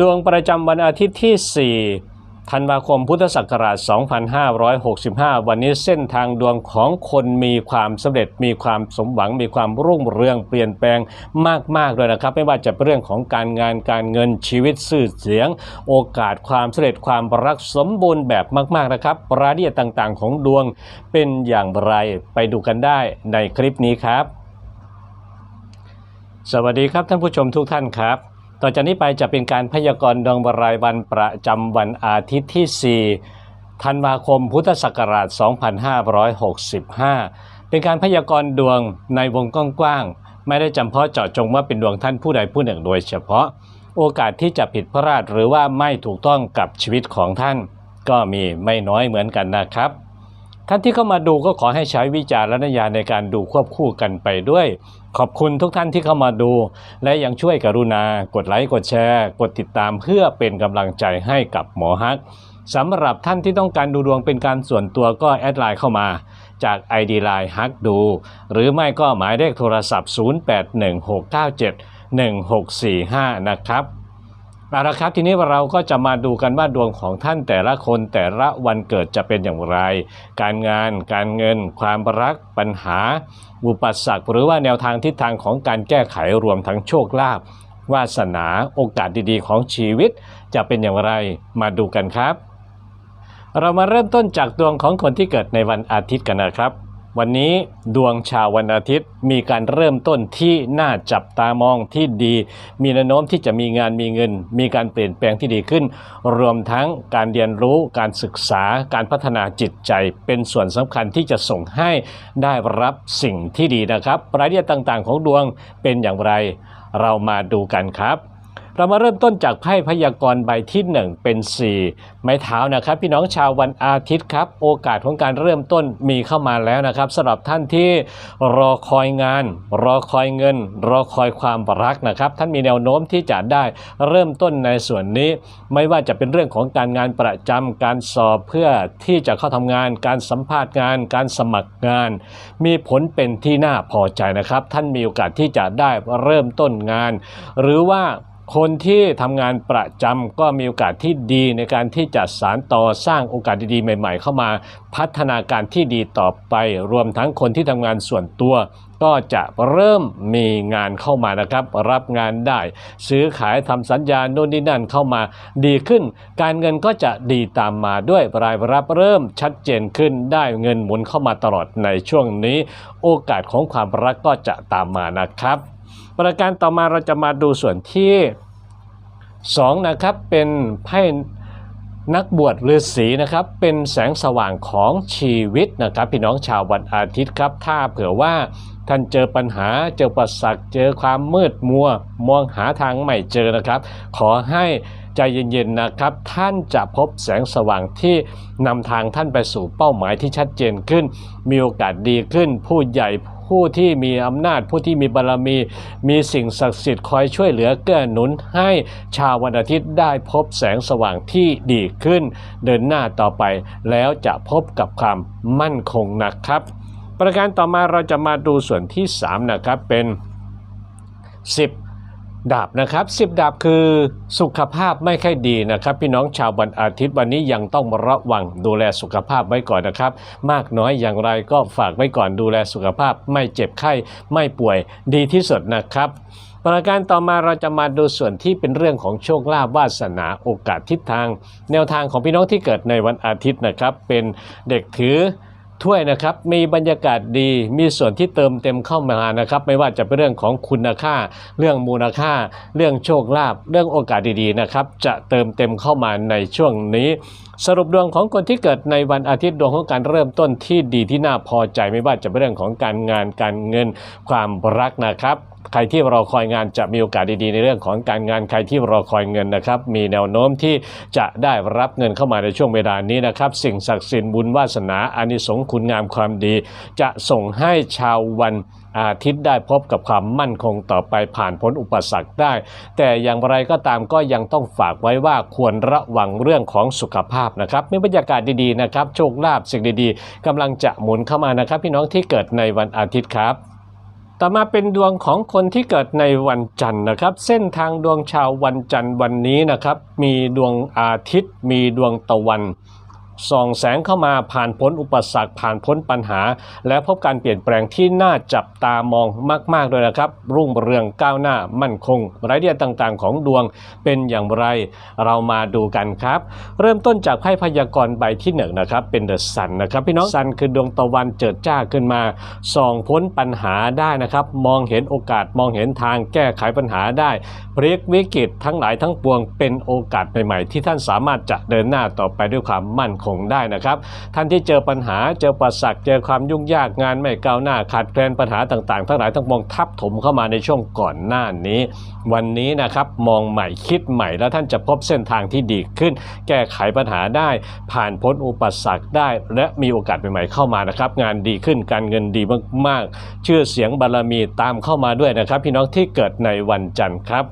ดวงประจำวันอาทิตย์ที่ 4 ธันวาคมพุทธศักราช 2565 วันนี้เส้นทางดวงของคนมีความสำเร็จ มีความสมหวัง มีความรุ่งเรืองเปลี่ยนแปลงมากๆเลยนะครับ ไม่ว่าจะเป็นเรื่องของการงานการเงินชีวิตสื่อเสียง โอกาสความสำเร็จความรักสมบูรณ์แบบมากๆนะครับรายละเอียดต่างๆ ของดวงเป็นอย่างไรไปดูกันได้ในคลิปนี้ครับ สวัสดีครับท่านผู้ชมทุกท่านครับ ต่อจากนี้ไปจะเป็นการพยากรณ์ดวงรายวันประจำวันอาทิตย์ที่ 4 ธันวาคม พุทธศักราช 2565 เป็นการพยากรณ์ดวงในวงกว้างๆ ไม่ได้จำเพาะเจาะจงว่าเป็นดวงท่านผู้ใดผู้หนึ่งโดยเฉพาะ โอกาสที่จะผิดพลาดหรือว่าไม่ถูกต้องกับชีวิตของท่าน ก็มีไม่น้อยเหมือนกันนะครับ ท่านที่เข้ามาดูก็ขอให้ใช้วิจารณญาณในการดูควบคู่กันไปด้วย ขอบคุณทุกท่านที่เข้ามาดู และยังช่วยกรุณากดไลค์กดแชร์ กดติดตามเพื่อเป็นกำลังใจให้กับหมอฮักสำหรับท่านที่ต้องการดูดวงเป็นการส่วนตัวก็แอดไลน์เข้ามา จาก ID ไลน์ฮักดู หรือไม่ก็หมายเลขโทรศัพท์ 0816971645 นะครับ เอาละครับทีนี้เราก็จะมาดูกันว่าดวงของท่านแต่ละคนแต่ละวันเกิดจะเป็นอย่างไร การงาน การเงิน ความรักปัญหา อุปสรรคหรือว่าแนวทางทิศทางของการแก้ไขรวมทั้งโชคลาภวาสนาโอกาสดีๆ ของชีวิตจะเป็นอย่างไรมาดูกันครับ เรามาเริ่มต้นจากดวงของคนที่เกิดในวันอาทิตย์กันนะครับ วันนี้ดวงชาววันอาทิตย์ มีการเริ่มต้นที่น่าจับตามองที่ดี มีแนวโน้มที่จะมีงานมีเงิน มีการเปลี่ยนแปลงที่ดีขึ้น รวมทั้งการเรียนรู้การศึกษาการพัฒนาจิตใจ เป็นส่วนสำคัญที่จะส่งให้ได้รับสิ่งที่ดีนะครับ รายละเอียดต่างๆ ของดวงเป็นอย่างไร เรามาดูกันครับ เรามาเริ่มต้นจากไพ่พยากรณ์ใบที่ 1 เป็น 4 ไม้เท้านะครับ พี่น้องชาววันอาทิตย์ครับ โอกาสของการเริ่มต้นมีเข้ามาแล้วนะครับสำหรับท่านที่รอคอยงาน รอคอยเงิน รอคอยความรักนะครับ ท่านมีแนวโน้มที่จะได้เริ่มต้นในส่วนนี้ ไม่ว่าจะเป็นเรื่องของการงานประจำการสอบเพื่อที่จะเข้าทำงาน การสัมภาษณ์งาน การสมัครงาน มีผลเป็นที่น่าพอใจนะครับ ท่านมีโอกาสที่จะได้เริ่มต้นงาน หรือว่า คนที่ทำงานประจำก็มีโอกาสที่ดีในการที่จะสานต่อสร้างโอกาสดีๆ ใหม่ ๆ เข้ามาพัฒนาการที่ดีต่อไป รวมทั้งคนที่ทำงานส่วนตัว ก็จะเริ่มมีงานเข้ามานะครับ รับงานได้ ซื้อขายทำสัญญาโน่นนี่นั่นเข้ามาดีขึ้น การเงินก็จะดีตามมาด้วยรายรับเริ่มชัดเจนขึ้นได้เงินหมุนเข้ามาตลอดในช่วงนี้ โอกาสของความรักก็จะตามมานะครับ ประการต่อมาเราจะมาดูส่วนที่2นะครับเป็นไพ่นักบวชฤาษีนะครับเป็นแสงสว่างของชีวิตนะครับพี่น้องชาววันอาทิตย์ครับ ถ้าเผื่อว่าท่านเจอปัญหาเจอประสักเจอความมืดมัว มองหาทางไม่เจอนะครับ ขอให้ใจเย็นๆนะครับ ท่านจะพบแสงสว่างที่นำทางท่านไปสู่เป้าหมายที่ชัดเจนขึ้น มีโอกาสดีขึ้น ผู้ใหญ่ผ ผู้ที่มีอำนาจ ผู้ที่มีบารมี มีสิ่งศักดิ์สิทธิ์คอยช่วยเหลือเกื้อหนุนให้ชาววันอาทิตย์ได้พบแสงสว่างที่ดีขึ้น เดินหน้าต่อไปแล้วจะพบกับความมั่นคงนะครับ ประการต่อมาเราจะมาดูส่วนที่ 3 นะครับเป็น 10 ดาบนะครับ10ดาบคือสุขภาพไม่ค่อยดีนะครับ พี่น้องชาววันอาทิตย์วันนี้ยังต้องระวังดูแลสุขภาพไว้ก่อนนะครับ มากน้อยอย่างไรก็ฝากไว้ก่อนดูแลสุขภาพไม่เจ็บไข้ไม่ป่วยดีที่สุดนะครับประการต่อมาเราจะมาดูส่วนที่เป็นเรื่องของโชคลาภวาสนาโอกาสทิศทาง แนวทางของพี่น้องที่เกิดในวันอาทิตย์นะครับ เป็นเด็กถือ ถ้วยนะครับมีบรรยากาศดีมีส่วนที่เติมเต็มเข้ามานะครับ ไม่ว่าจะเป็นเรื่องของคุณค่า เรื่องมูลค่า เรื่องโชคลาภเรื่องโอกาสดีๆนะครับ จะเติมเต็มเข้ามาในช่วงนี้ สรุปดวงของคนที่เกิดในวันอาทิตย์ดวงของการเริ่มต้นที่ดีที่น่าพอใจ ไม่ว่าจะเป็นเรื่องของการงานการเงินความรักนะครับ ใครที่รอคอยงานจะมีโอกาสดีๆ ในเรื่องของการงานใครที่รอคอยเงินนะครับ มีแนวโน้มที่จะได้รับเงินเข้ามาในช่วงเวลานี้นะครับ สิ่งศักดิ์สิทธิ์บุญวาสนาอานิสงส์คุณงามความดี จะส่งให้ชาววันอาทิตย์ได้พบกับความมั่นคงต่อไปผ่านพ้นอุปสรรคได้ แต่อย่างไรก็ตามก็ยังต้องฝากไว้ว่าควรระวังเรื่องของสุขภาพนะครับมีบรรยากาศดีๆนะครับ โชคลาภสิ่งดีๆกำลังจะหมุนเข้ามานะครับ พี่น้องที่เกิดในวันอาทิตย์ครับ ต่อมาเป็นดวงของคนที่เกิดในวันจันทร์นะครับ เส้นทางดวงชาววันจันทร์วันนี้นะครับ มีดวงอาทิตย์ มีดวงตะวัน ส่องแสงเข้ามาผ่านพ้นอุปสรรคผ่านพ้นปัญหา และพบการเปลี่ยนแปลงที่น่าจับตามองมากๆเลยนะครับ รุ่งเรืองก้าวหน้ามั่นคงรายเอียต่างๆ ของดวงเป็นอย่างไร เรามาดูกันครับ เริ่มต้นจากไพ่พยากรณ์ใบที่หนึ่งนะครับ เป็นเดอะซันนะครับพี่น้องซันคือดวงตะวันเจิดจ้าขึ้นมาส่องพ้นปัญหาได้นะครับ มองเห็นโอกาสมองเห็นทางแก้ไขปัญหาได้พลิกวิกฤตทั้งหลายทั้งปวงเป็นโอกาสใหม่ๆที่ท่านสามารถจะเดินหน้าต่อไปด้วยความมั่นคงได้นะครับ ท่านที่เจอปัญหาเจอประสักเจอความยุ่งยากงานไม่ก้าวหน้าขาดแคลนปัญหาต่างๆ ทั้งหลายทั้งปวงทับถมเข้ามาในช่วงก่อนหน้านี้ วันนี้นะครับมองใหม่คิดใหม่แล้วท่านจะพบเส้นทางที่ดีขึ้น แก้ไขปัญหาได้ ผ่านพ้นอุปสรรคได้ และมีโอกาสใหม่ๆเข้ามานะครับ งานดีขึ้นการเงินดีมากๆ ชื่อเสียงบารมีตามเข้ามาด้วยนะครับ พี่น้องที่เกิดในวันจันทร์ครับ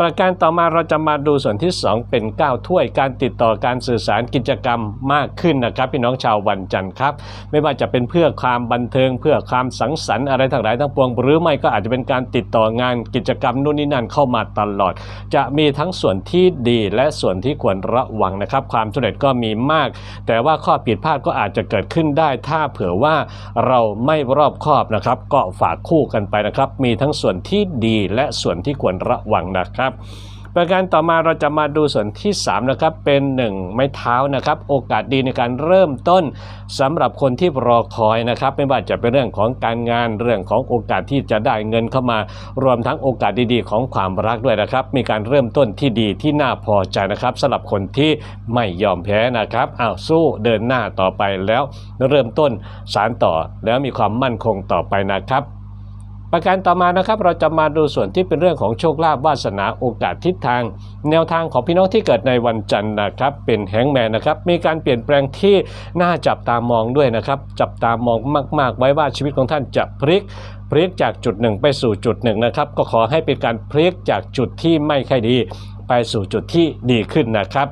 ประการต่อมาเราจะมาดูส่วนที่ 2 เป็น 9 ถ้วยการติดต่อการสื่อสารกิจกรรมมากขึ้นนะครับ พี่น้องชาววันจันทร์ครับ ไม่ว่าจะเป็นเพื่อความบันเทิง เพื่อความสังสรรค์อะไรทั้งหลายทั้งปวง หรือไม่ก็อาจจะเป็นการติดต่องานกิจกรรมนู่นนี่นั่นเข้ามาตลอด จะมีทั้งส่วนที่ดีและส่วนที่ควรระวังนะครับ ความสำเร็จก็มีมาก แต่ว่าข้อผิดพลาดก็อาจจะเกิดขึ้นได้ ถ้าเผื่อว่าเราไม่รอบคอบนะครับ ก็ฝากคู่กันไปนะครับ มีทั้งส่วนที่ดีและส่วนที่ควรระวังนะครับประการต่อมาเราจะมาดูส่วนที่3นะครับเป็น 1 ไม้เท้านะครับ โอกาสดีในการเริ่มต้นสำหรับคนที่รอคอยนะครับ ไม่ว่าจะเป็นเรื่องของการงานเรื่องของโอกาสที่จะได้เงินเข้ามารวมทั้งโอกาสดีๆ ของความรักด้วยนะครับ มีการเริ่มต้นที่ดีที่น่าพอใจนะครับสำหรับคนที่ไม่ยอมแพ้นะครับอ้าวสู้เดินหน้าต่อไปแล้วเริ่มต้นสารต่อแล้วมีความมั่นคงต่อไปนะครับ ประการต่อมานะครับเราจะมาดูส่วนที่เป็นเรื่องของโชคลาภวาสนาโอกาสทิศทาง แนวทางของพี่น้องที่เกิดในวันจันทร์นะครับ เป็นแฮงแมนนะครับมีการเปลี่ยนแปลงที่น่าจับตามองด้วยนะครับ จับตามองมาก ๆ ไว้ว่าชีวิตของท่านจะพลิกพลิกจากจุดหนึ่งไปสู่จุดหนึ่งนะครับ ก็ขอให้เป็นการพลิกจากจุดที่ไม่ค่อยดี ไปสู่จุดที่ดีขึ้นนะครับ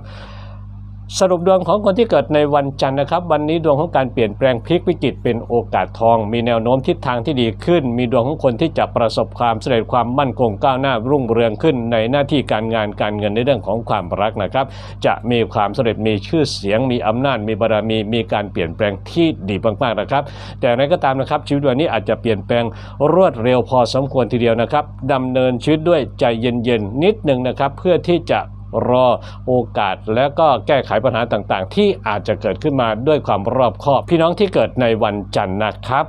สรุปดวงของคนที่เกิดในวันจันทร์นะครับ วันนี้ดวงของการเปลี่ยนแปลงพลิกวิกฤตเป็นโอกาสทอง มีแนวโน้มทิศทางที่ดีขึ้น มีดวงของคนที่จะประสบความสำเร็จความมั่นคงก้าวหน้ารุ่งเรืองขึ้น ในหน้าที่การงานการเงินในเรื่องของความรักนะครับ จะมีความสำเร็จมีชื่อเสียง มีอำนาจ มีบารมี มีการเปลี่ยนแปลงที่ดีมากๆนะครับ แต่อย่างไรก็ตามนะครับ ชีวิตวันนี้อาจจะเปลี่ยนแปลงรวดเร็วพอสมควรทีเดียวนะครับดำเนินชีวิตด้วยใจเย็นๆนิดหนึ่งนะครับเพื่อที่จะ รอโอกาส แล้วก็แก้ไขปัญหาต่างๆ ที่อาจจะเกิดขึ้นมาด้วยความรอบคอบ พี่น้องที่เกิดในวันจันทร์นะครับ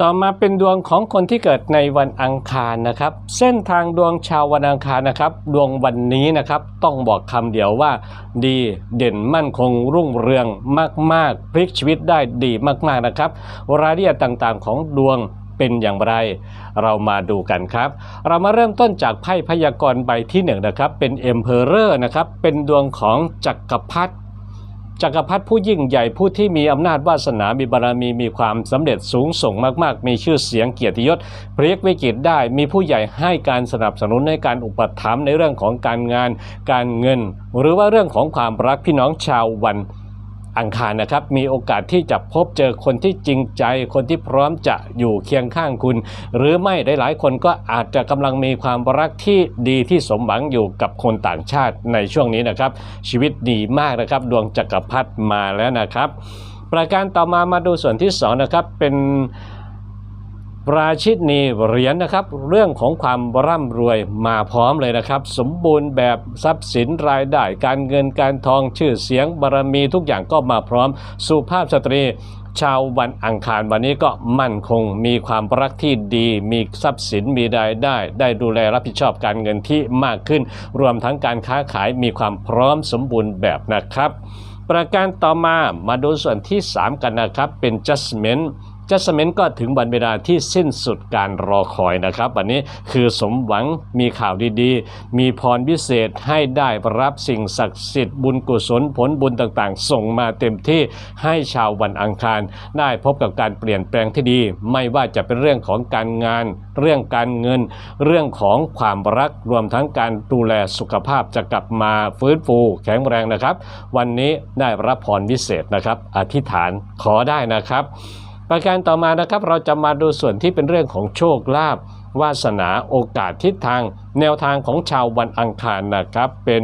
ต่อมาเป็นดวงของคนที่เกิดในวันอังคารนะครับ เส้นทางดวงชาววันอังคารนะครับ ดวงวันนี้นะครับต้องบอกคำเดียวว่า ดีเด่นมั่นคงรุ่งเรืองมาก ๆ พลิกชีวิตได้ดีมาก ๆ นะครับ รายละเอียดต่างๆ ของดวง เป็นอย่างไร เรามาดูกันครับ เรามาเริ่มต้นจากไพ่พยากรณ์ใบที่หนึ่งนะครับ เป็น Emperor นะครับ เป็นดวงของจักรพรรดิจักรพรรดิผู้ยิ่งใหญ่ผู้ที่มีอำนาจวาสนา มีบารมี มีความสำเร็จสูงส่งมากๆ มีชื่อเสียงเกียรติยศพลิกวิกฤตได้ มีผู้ใหญ่ให้การสนับสนุนในการอุปถัมภ์ในเรื่องของการงาน การเงิน หรือว่าเรื่องของความรักพี่น้องชาววัน อังคารนะครับ มีโอกาสที่จะพบเจอคนที่จริงใจ คนที่พร้อมจะอยู่เคียงข้างคุณ หรือไม่หลายๆคนก็อาจจะกำลังมีความรักที่ดีที่สมหวังอยู่กับคนต่างชาติในช่วงนี้นะครับ ชีวิตดีมากนะครับ ดวงจักรพรรดิมาแล้วนะครับ ประการต่อมามาดูส่วนที่สองนะครับเป็น ราชินีเหรียญนะครับ เรื่องของความร่ำรวยมาพร้อมเลยนะครับ สมบูรณ์แบบทรัพย์สินรายได้ การเงินการทองชื่อเสียงบารมีทุกอย่างก็มาพร้อม สุภาพสตรี ชาววันอังคารวันนี้ก็มั่นคงมีความรักที่ดี มีทรัพย์สินมีรายได้ ได้ดูแลรับผิดชอบการเงินที่มากขึ้น รวมทั้งการค้าขายมีความพร้อมสมบูรณ์แบบนะครับ ประการต่อมามาดูส่วนที่ 3 กันนะครับเป็น judgment จัสเมนก็ถึงวันเวลาที่สิ้นสุดการรอคอยนะครับ วันนี้คือสมหวังมีข่าวดีๆ มีพรพิเศษให้ได้รับสิ่งศักดิ์สิทธิ์บุญกุศลผลบุญต่างๆ ส่งมาเต็มที่ให้ชาววันอังคาร ได้พบกับการเปลี่ยนแปลงที่ดี ไม่ว่าจะเป็นเรื่องของการงาน เรื่องการเงิน เรื่องของความรักรวมทั้งการดูแลสุขภาพจะกลับมาฟื้นฟูแข็งแรงนะครับ วันนี้ได้รับพรพิเศษนะครับ อธิษฐานขอได้นะครับ ประการต่อมานะครับเราจะมาดูส่วนที่เป็นเรื่องของโชคลาภวาสนาโอกาสทิศทาง แนวทางของชาววันอังคารนะครับ เป็น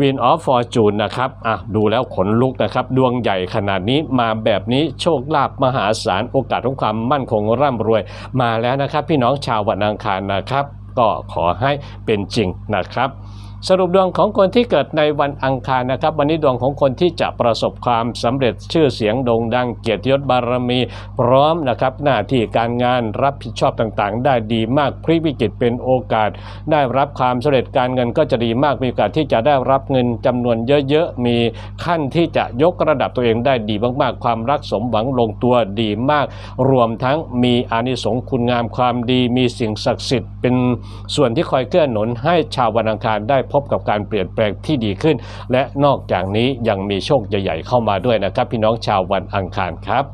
Win of Fortune นะครับอะดูแล้วขนลุกนะครับ ดวงใหญ่ขนาดนี้มาแบบนี้โชคลาภมหาศาลโอกาสของความมั่นคงร่ำรวย มาแล้วนะครับ พี่น้องชาววันอังคารนะครับ ก็ขอให้เป็นจริงนะครับ สรุปดวงของคนที่เกิดในวันอังคารนะครับ วันนี้ดวงของคนที่จะประสบความสำเร็จชื่อเสียงโด่งดังเกียรติยศบารมี พร้อมนะครับ หน้าที่การงานรับผิดชอบต่างๆ ได้ดีมากพลิกวิกฤตเป็นโอกาส ได้รับความสำเร็จการเงินก็จะดีมากมีโอกาสที่จะได้รับเงินจำนวนเยอะๆ มีขั้นที่จะยกระดับตัวเองได้ดีมากๆ ความรักสมหวังลงตัวดีมาก รวมทั้งมีอานิสงส์คุณงามความดี มีสิ่งศักดิ์สิทธิ์เป็นส่วนที่คอยเกื้อหนุนให้ชาววันอังคารได้พบกับการเปลี่ยนแปลงที่ดีขึ้น และนอกจากนี้ยังมีโชคใหญ่ๆเข้ามาด้วยนะครับ พี่น้องชาววันอังคารครับ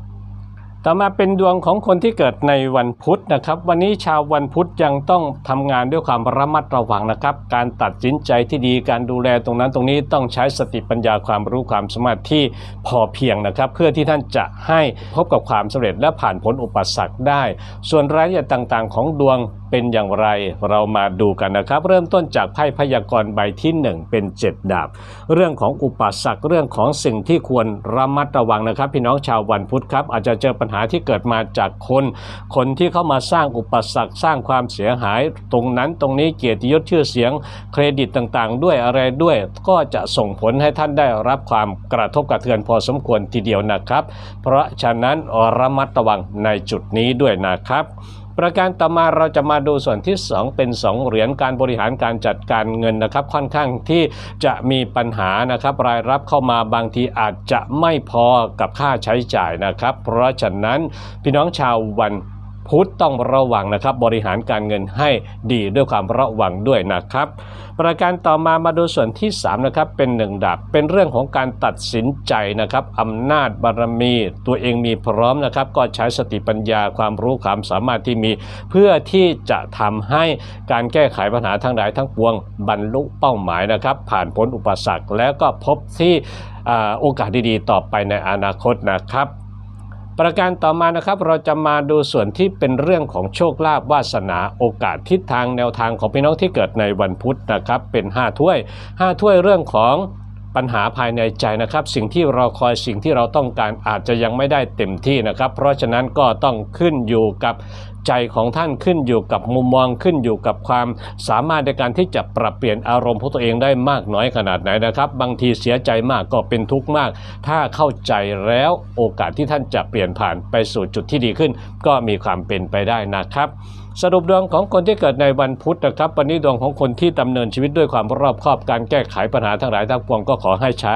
ต่อมาเป็นดวงของคนที่เกิดในวันพุธนะครับ วันนี้ชาววันพุธยังต้องทำงานด้วยความระมัดระวังนะครับ การตัดสินใจที่ดีการดูแลตรงนั้นตรงนี้ต้องใช้สติปัญญาความรู้ความสามารถที่พอเพียงนะครับ เพื่อที่ท่านจะให้พบกับความสำเร็จและผ่านพ้นอุปสรรคได้ ส่วนรายละเอียดต่างๆ ของดวง เป็นอย่างไรเรามาดูกันนะครับ เริ่มต้นจากไพ่พยากรณ์ใบที่ 1 เป็น 7 ดาบ เรื่องของอุปสรรคเรื่องของสิ่งที่ควรระมัดระวังนะครับ พี่น้องชาววันพุธครับ อาจจะเจอปัญหาที่เกิดมาจากคน คนที่เข้ามาสร้างอุปสรรคสร้างความเสียหาย ตรงนั้นตรงนี้เกียรติยศชื่อเสียงเครดิตต่างๆ ด้วยอะไรด้วย ก็จะส่งผลให้ท่านได้รับความกระทบกระเทือนพอสมควรทีเดียวนะครับ เพราะฉะนั้นระมัดระวังในจุดนี้ด้วยนะครับ ประการต่อมาเราจะมาดูส่วนที่ 2 เป็น 2 เหรียญการบริหารการจัดการเงินนะครับ ค่อนข้างที่จะมีปัญหานะครับ รายรับเข้ามาบางทีอาจจะไม่พอกับค่าใช้จ่ายนะครับ เพราะฉะนั้นพี่น้องชาววัน พุธต้องระวังนะครับบริหารการเงินให้ดีด้วยความระวังด้วยนะครับ ประการต่อมามาดูส่วนที่3นะครับเป็นหนึ่งดาบเป็นเรื่องของการตัดสินใจนะครับอำนาจบารมี ตัวเองมีพร้อมนะครับ ก็ใช้สติปัญญาความรู้ความสามารถที่มี เพื่อที่จะทำให้การแก้ไขปัญหาทั้งหลายทั้งปวง บรรลุเป้าหมายนะครับ ผ่านพ้นอุปสรรคแล้วก็พบที่อโอกาสดีๆ ต่อไปในอนาคตนะครับ ประการต่อมานะครับเราจะมาดูส่วนที่เป็นเรื่องของโชคลาภวาสนาโอกาสทิศทางแนวทางของพี่น้องที่เกิดในวันพุธนะครับเป็น 5 ถ้วย 5 ถ้วยเรื่องของปัญหาภายในใจนะครับ สิ่งที่เราคอยสิ่งที่เราต้องการอาจจะยังไม่ได้เต็มที่นะครับ เพราะฉะนั้นก็ต้องขึ้นอยู่กับ ใจของท่านขึ้นอยู่กับมุมมองขึ้นอยู่กับความสามารถในการที่จะปรับเปลี่ยนอารมณ์ของตัวเองได้มากน้อยขนาดไหนนะครับ บางทีเสียใจมากก็เป็นทุกข์มาก ถ้าเข้าใจแล้วโอกาสที่ท่านจะเปลี่ยนผ่านไปสู่จุดที่ดีขึ้น ก็มีความเป็นไปได้นะครับสรุปดวงของคนที่เกิดในวันพุธนะครับวันนี้ดวงของคนที่ดำเนินชีวิตด้วยความรอบคอบการแก้ไขปัญหาทั้งหลายทั้งปวงก็ขอให้ใช้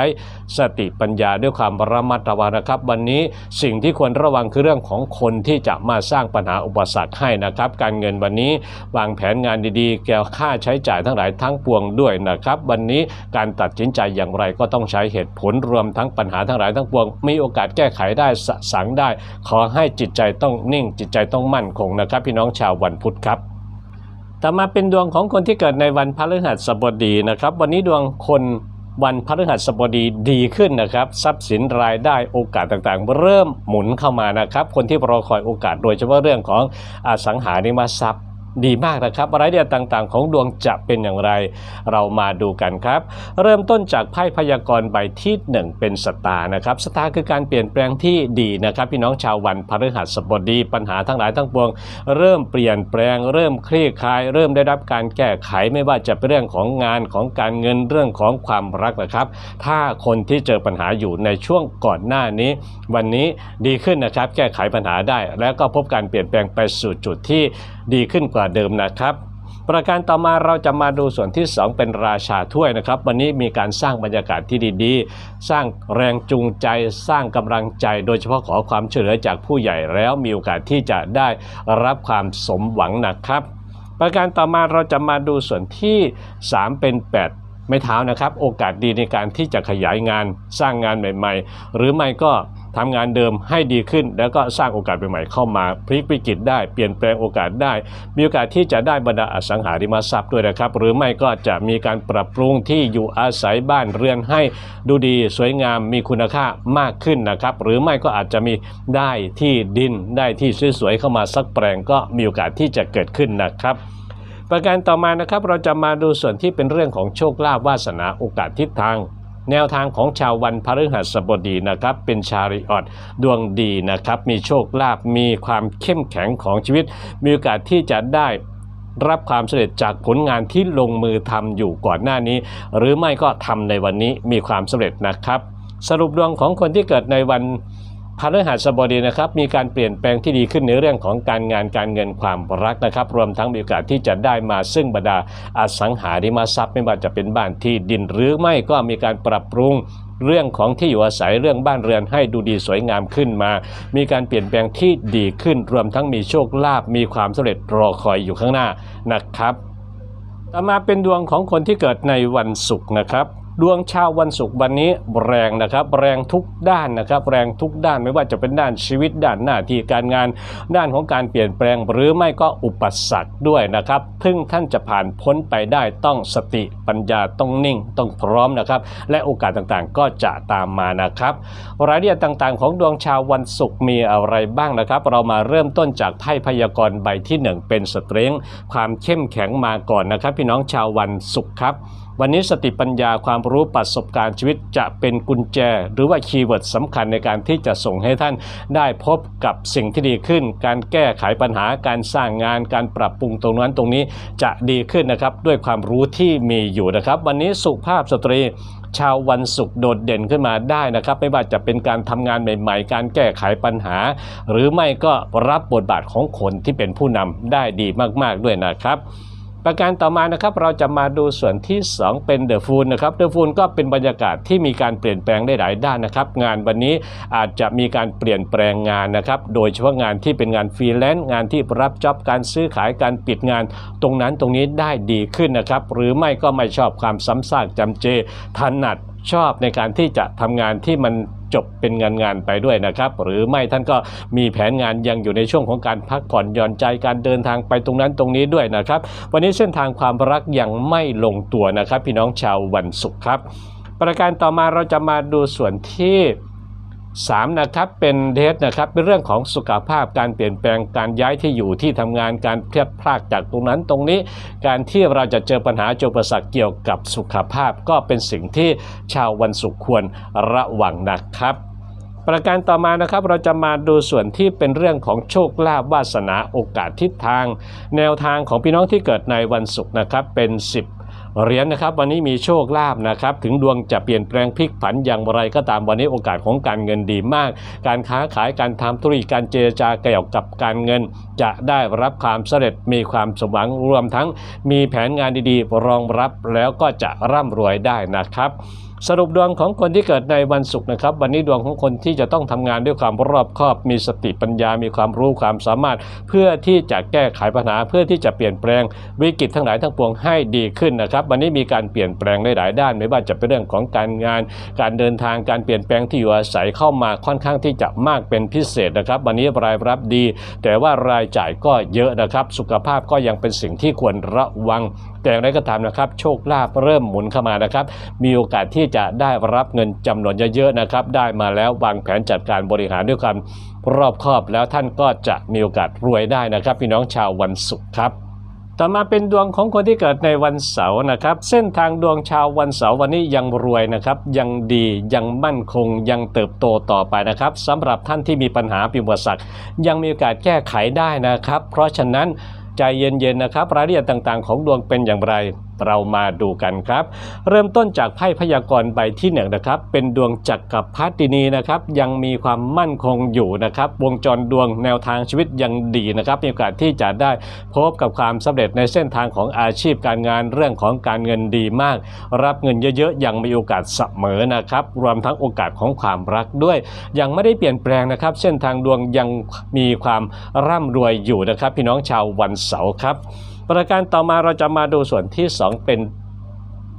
สติปัญญาด้วยความระมัดระวังนะครับ วันนี้สิ่งที่ควรระวังคือเรื่องของคนที่จะมาสร้างปัญหาอุปสรรคให้นะครับ การเงินวันนี้วางแผนงานดีๆ แก้ค่าใช้จ่ายทั้งหลายทั้งปวงด้วยนะครับ วันนี้การตัดสินใจอย่างไรก็ต้องใช้เหตุผลรวมทั้งปัญหาทั้งหลายทั้งปวง มีโอกาสแก้ไขได้สะสังได้ ขอให้จิตใจต้องนิ่ง จิตใจต้องมั่นคงนะครับ พี่น้องชาววันพุธครับต่อมาเป็นดวงของคนที่เกิดในวันพฤหัสบดีนะครับ วันนี้ดวงคน วันพฤหัสบดีดีขึ้นนะครับ ทรัพย์สินรายได้โอกาสต่างๆ เริ่มหมุนเข้ามานะครับ คนที่รอคอยโอกาสโดยเฉพาะเรื่องของอสังหาริมทรัพย์ ดีมากนะครับรายละเอียดต่างๆ ของดวงจะเป็นอย่างไร เรามาดูกันครับ เริ่มต้นจากไพ่พยากรณ์ใบที่ 1 เป็นสตาร์นะครับสตาร์คือการเปลี่ยนแปลงที่ดีนะครับ พี่น้องชาววันพฤหัสบดี ปัญหาทั้งหลายทั้งปวง เริ่มเปลี่ยนแปลง เริ่มคลี่คลาย เริ่มได้รับการแก้ไขไม่ว่าจะเป็นเรื่องของงานของการเงินเรื่องของความรักนะครับ ถ้าคนที่เจอปัญหาอยู่ในช่วงก่อนหน้านี้ วันนี้ดีขึ้นนะครับแก้ไขปัญหาได้ แล้วก็พบการเปลี่ยนแปลงไปสู่จุดที่ ดีขึ้นกว่าเดิมนะครับ ประการต่อมาเราจะมาดูส่วนที่ 2 เป็นราชาถ้วยนะครับ วันนี้มีการสร้างบรรยากาศที่ดีๆ สร้างแรงจูงใจสร้างกำลังใจ โดยเฉพาะขอความช่วยเหลือจากผู้ใหญ่แล้วมีโอกาสที่จะได้รับความสมหวังนะครับ ประการต่อมาเราจะมาดูส่วนที่ 3 เป็น 8ไม่เท้านะครับ โอกาสดีในการที่จะขยายงานสร้างงานใหม่ ๆ หรือไม่ก็ ทำงานเดิมให้ดีขึ้น แล้วก็สร้างโอกาสใหม่ๆเข้ามาพลิกวิกฤตได้เปลี่ยนแปลงโอกาสได้ มีโอกาสที่จะได้บรรดาอสังหาริมทรัพย์ด้วยนะครับ หรือไม่ก็จะมีการปรับปรุงที่อยู่อาศัยบ้านเรือนให้ดูดีสวยงามมีคุณค่ามากขึ้นนะครับ หรือไม่ก็อาจจะมีได้ที่ดินได้ที่สวยๆเข้ามาสักแปลงก็มีโอกาสที่จะเกิดขึ้นนะครับประการต่อมานะครับเราจะมาดูส่วนที่เป็นเรื่องของโชคลาภวาสนาโอกาสทิศทาง แนวทางของชาววันพฤหัสบดีนะครับ เป็นชาริออตดวงดีนะครับ มีโชคลาภมีความเข้มแข็งของชีวิต มีโอกาสที่จะได้รับความสำเร็จจากผลงานที่ลงมือทำอยู่ก่อนหน้านี้ หรือไม่ก็ทำในวันนี้มีความสำเร็จนะครับ สรุปดวงของคนที่เกิดในวัน พฤหัสบดีนะครับมีการเปลี่ยนแปลงที่ดีขึ้นในเรื่องของการงานการเงินความรักนะครับ รวมทั้งมีโอกาสที่จะได้มาซึ่งบรรดาอสังหาริมทรัพย์ไม่ว่าจะเป็นบ้านที่ดินหรือไม่ก็มีการปรับปรุงเรื่องของที่อยู่อาศัยเรื่องบ้านเรือนให้ดูดีสวยงามขึ้นมา มีการเปลี่ยนแปลงที่ดีขึ้น รวมทั้งมีโชคลาภมีความสำเร็จรอคอยอยู่ข้างหน้านะครับ ต่อมาเป็นดวงของคนที่เกิดในวันศุกร์นะครับ ดวงชาววันศุกร์วันนี้แรงนะครับ แรงทุกด้านนะครับ แรงทุกด้านไม่ว่าจะเป็นด้านชีวิตด้านหน้าที่การงานด้านของการเปลี่ยนแปลง หรือไม่ก็อุปสรรคด้วยนะครับซึ่งท่านจะผ่านพ้นไปได้ต้องสติปัญญาต้องนิ่งต้องพร้อมนะครับ และโอกาสต่างๆก็จะตามมานะครับ รายละเอียดต่างๆ ของดวงชาววันศุกร์มีอะไรบ้างนะครับ เรามาเริ่มต้นจากไพ่พยากรณ์ใบที่ 1 เป็นสเตรงความเข้มแข็งมาก่อนนะครับ พี่น้องชาววันศุกร์ครับ วันนี้สติปัญญาความรู้ประสบการณ์ชีวิตจะเป็นกุญแจ หรือว่าคีย์เวิร์ดสำคัญในการที่จะส่งให้ท่านได้พบกับสิ่งที่ดีขึ้น การแก้ไขปัญหาการสร้างงาน การปรับปรุงตรงนั้นตรงนี้จะดีขึ้นนะครับด้วยความรู้ที่มีอยู่นะครับ วันนี้สุภาพสตรีชาววันศุกร์โดดเด่นขึ้นมาได้นะครับ ไม่ว่าจะเป็นการทำงานใหม่ ๆ การแก้ไขปัญหา หรือไม่ก็รับบทบาทของคนที่เป็นผู้นำได้ดีมาก ๆ ด้วยนะครับ ประการต่อมานะครับเราจะมาดูส่วนที่ 2 เป็นเดอะฟูลนะครับเดอะฟูลก็เป็นบรรยากาศที่มีการเปลี่ยนแปลงได้หลายด้านนะครับ งานวันนี้อาจจะมีการเปลี่ยนแปลงงานนะครับโดยเฉพาะงานที่เป็นงานฟรีแลนซ์งานที่รับจ็อบการซื้อขายการปิดงาน ตรงนั้นตรงนี้ได้ดีขึ้นนะครับหรือไม่ก็ไม่ชอบความซ้ำซากจำเจถนัด ชอบในการที่จะทำงานที่มันจบเป็นงานงานๆไปด้วยนะครับ หรือไม่ท่านก็มีแผนงานยังอยู่ในช่วงของการพักผ่อนหย่อนใจการเดินทางไปตรงนั้นตรงนี้ด้วยนะครับ วันนี้เส้นทางความรักยังไม่ลงตัวนะครับ พี่น้องชาววันศุกร์ครับ ประการต่อมาเราจะมาดูส่วนที่ 3นะครับเป็นเดทนะครับเป็นเรื่องของสุขภาพการเปลี่ยนแปลงการย้ายที่อยู่ที่ทำงานการเพลียดพลาดจากตรงนั้นตรงนี้ การที่เราจะเจอปัญหาเจออุปสรรคเกี่ยวกับสุขภาพก็เป็นสิ่งที่ชาววันศุกร์ควรระวังนะครับประการต่อมานะครับเราจะมาดูส่วนที่เป็นเรื่องของโชคลาภวาสนาโอกาสทิศทาง แนวทางของพี่น้องที่เกิดในวันศุกร์นะครับเป็น 10 เหรียญนะครับวันนี้มีโชคลาภนะครับถึงดวงจะเปลี่ยนแปลงพลิกผันอย่างไรก็ตามวันนี้โอกาสของการเงินดีมาก การค้าขายการทำธุรกิจการเจรจาเกี่ยวกับการเงิน จะได้รับความสำเร็จมีความสมหวังรวมทั้งมีแผนงานดีๆ รองรับแล้วก็จะร่ำรวยได้นะครับ สรุปดวงของคนที่เกิดในวันศุกร์นะครับ วันนี้ดวงของคนที่จะต้องทำงานด้วยความรอบคอบ มีสติปัญญา มีความรู้ความสามารถ เพื่อที่จะแก้ไขปัญหา เพื่อที่จะเปลี่ยนแปลงวิกฤตทั้งหลายทั้งปวงให้ดีขึ้นนะครับ วันนี้มีการเปลี่ยนแปลงในหลายด้าน ไม่ว่าจะเป็นเรื่องของการงาน การเดินทาง การเปลี่ยนแปลงที่อยู่อาศัยเข้ามาค่อนข้างที่จะมากเป็นพิเศษนะครับ วันนี้รายรับดี แต่ว่ารายจ่ายก็เยอะนะครับ สุขภาพก็ยังเป็นสิ่งที่ควรระวัง แต่อย่างไรก็ตามนะครับ โชคลาภเริ่มหมุนเข้ามานะครับ มีโอกาสที่จะได้รับเงินจำนวนเยอะๆนะครับ ได้มาแล้ววางแผนจัดการบริหารด้วยความรอบคอบแล้วท่านก็จะมีโอกาสรวยได้นะครับ พี่น้องชาววันศุกร์ครับต่อมาเป็นดวงของคนที่เกิดในวันเสาร์นะครับ เส้นทางดวงชาววันเสาร์วันนี้ยังรวยนะครับ ยังดียังมั่นคงยังเติบโตต่อไปนะครับสำหรับท่านที่มีปัญหาปิวสรรคยังมีโอกาสแก้ไขได้นะครับ เพราะฉะนั้นใจเย็นๆนะครับ รายละเอียดต่างๆ ของดวงเป็นอย่างไร เรามาดูกันครับ เริ่มต้นจากไพ่พยากรณ์ใบที่หนึ่งนะครับ เป็นดวงจักรพรรดินีนะครับ ยังมีความมั่นคงอยู่นะครับ วงจรดวงแนวทางชีวิตยังดีนะครับ มีโอกาสที่จะได้พบกับความสำเร็จในเส้นทางของอาชีพการงานเรื่องของการเงินดีมาก รับเงินเยอะๆยังมีโอกาสเสมอนะครับ รวมทั้งโอกาสของความรักด้วย ยังไม่ได้เปลี่ยนแปลงนะครับ เส้นทางดวงยังมีความร่ำรวยอยู่นะครับ พี่น้องชาววันเสาร์ครับ ประการต่อมาเราจะมาดูส่วนที่ 2 เป็น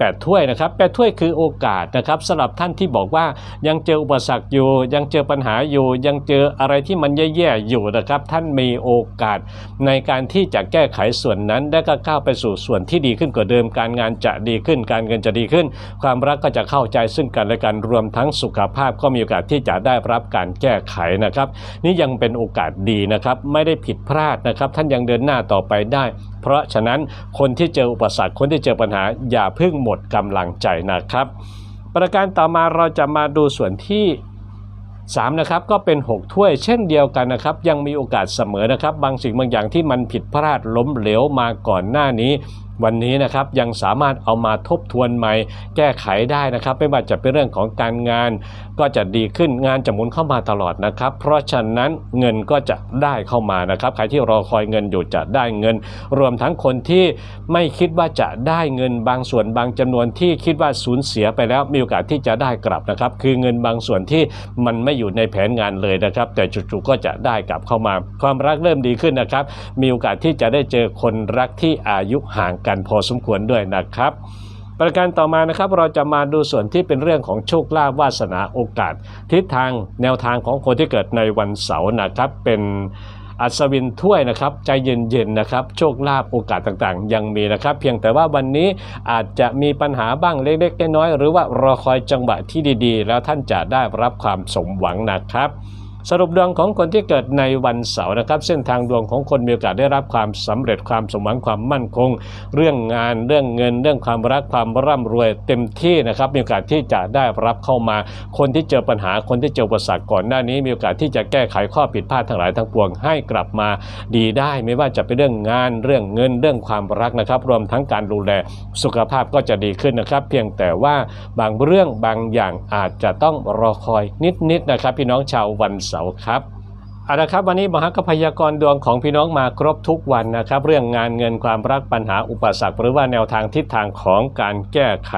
8ถ้วยนะครับ8ถ้วยคือโอกาสนะครับสำหรับท่านที่บอกว่ายังเจออุปสรรคอยู่ ยังเจอปัญหาอยู่ ยังเจออะไรที่มันแย่ๆอยู่นะครับท่านมีโอกาสในการที่จะแก้ไขส่วนนั้นและก็ก้าวไปสู่ส่วนที่ดีขึ้นกว่าเดิม การงานจะดีขึ้น การเงินจะดีขึ้น ความรักก็จะเข้าใจซึ่งกันและกันรวมทั้งสุขภาพก็มีโอกาสที่จะได้รับการแก้ไขนะครับ นี่ยังเป็นโอกาสดีนะครับไม่ได้ผิดพลาดนะครับท่านยังเดินหน้าต่อไปได้เพราะฉะนั้นคนที่เจออุปสรรคคนที่เจอปัญหาอย่าเพิ่งหมดกำลังใจนะครับ ประการต่อมาเราจะมาดูส่วนที่3นะครับก็เป็น 6 ถ้วยเช่นเดียวกันนะครับ ยังมีโอกาสเสมอนะครับ บางสิ่งบางอย่างที่มันผิดพลาดล้มเหลวมาก่อนหน้านี้ วันนี้นะครับยังสามารถเอามาทบทวนใหม่ แก้ไขได้นะครับ ไม่ว่าจะเป็นเรื่องของการงาน ก็จะดีขึ้นงานจะหมุนเข้ามาตลอดนะครับ เพราะฉะนั้นเงินก็จะได้เข้ามานะครับ ใครที่รอคอยเงินอยู่จะได้เงิน รวมทั้งคนที่ไม่คิดว่าจะได้เงินบางส่วนบางจำนวนที่คิดว่าสูญเสียไปแล้วมีโอกาสที่จะได้กลับนะครับ คือเงินบางส่วนที่มันไม่อยู่ในแผนงานเลยนะครับ แต่จู่ๆก็จะได้กลับเข้ามา ความรักเริ่มดีขึ้นนะครับ มีโอกาสที่จะได้เจอคนรักที่อายุห่างกันพอสมควรด้วยนะครับ ประการต่อมานะครับเราจะมาดูส่วนที่เป็นเรื่องของโชคลาภวาสนาโอกาส ทิศทางแนวทางของคนที่เกิดในวันเสาร์นะครับเป็นอัศวินถ้วยนะครับใจเย็นๆนะครับโชคลาภโอกาสต่างๆ ยังมีนะครับ เพียงแต่ว่าวันนี้อาจจะมีปัญหาบ้างเล็กๆน้อยๆหรือว่ารอคอยจังหวะที่ดีๆ แล้วท่านจะได้รับความสมหวังนะครับ สรุปดวงของคนที่เกิดในวันเสาร์นะครับ เส้นทางดวงของคนมีโอกาสได้รับความสำเร็จความสมหวังความมั่นคง เรื่องงานเรื่องเงิน เรื่องความรักความร่ำรวยเต็มที่นะครับมีโอกาสที่จะได้รับเข้ามา คนที่เจอปัญหาคนที่เจออุปสรรคก่อนหน้านี้ มีโอกาสที่จะแก้ไขข้อผิดพลาดทั้งหลายทั้งปวงให้กลับมาดีได้ ไม่ว่าจะเป็นเรื่องงานเรื่องเงินเรื่องความรักนะครับ รวมทั้งการดูแลสุขภาพก็จะดีขึ้นนะครับ เพียงแต่ว่าบางเรื่องบางอย่างอาจจะต้องรอคอยนิดๆนะครับ พี่น้องชาววันเสาร์าร์ครับ เอาละครับวันนี้มหากพยากรณ์ดวงของพี่น้องมาครบทุกวันนะครับ เรื่องงานเงินความรักปัญหาอุปสรรคหรือว่าแนวทางทิศทางของการแก้ไข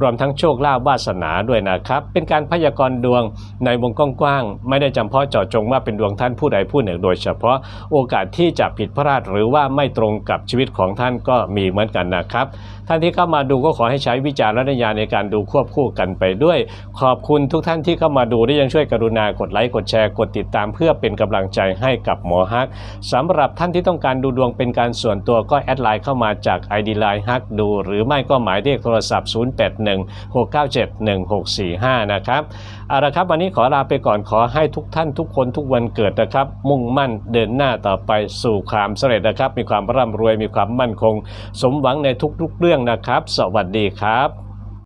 รวมทั้งโชคลาภวาสนาด้วยนะครับ เป็นการพยากรณ์ดวงในวงกว้างๆไม่ได้จำเพาะเจาะจงว่าเป็นดวงท่านผู้ใดผู้หนึ่ง โดยเฉพาะโอกาสที่จะผิดพลาดหรือว่าไม่ตรงกับชีวิตของท่านก็มีเหมือนกันนะครับท่านที่เข้ามาดูก็ขอให้ใช้วิจารณญาณในการดูควบคู่กันไปด้วย ขอบคุณทุกท่านที่เข้ามาดูและยังช่วยกรุณากดไลค์กดแชร์กดติดตามเพื่อเป็นกำลังใจให้กับหมอฮักสำหรับท่านที่ต้องการดูดวงเป็นการส่วนตัวก็แอดไลน์เข้ามาจาก ID Line ฮักดู หรือไม่ก็หมายเลขโทรศัพท์ 0816971645 นะครับเอาละครับวันนี้ขอลาไปก่อนขอให้ทุกท่านทุกคนทุกวันเกิดนะครับ มุ่งมั่นเดินหน้าต่อไปสู่ความสำเร็จนะครับ มีความร่ำรวยมีความมั่นคง สมหวังในทุกๆเรื่องนะครับ สวัสดีครับ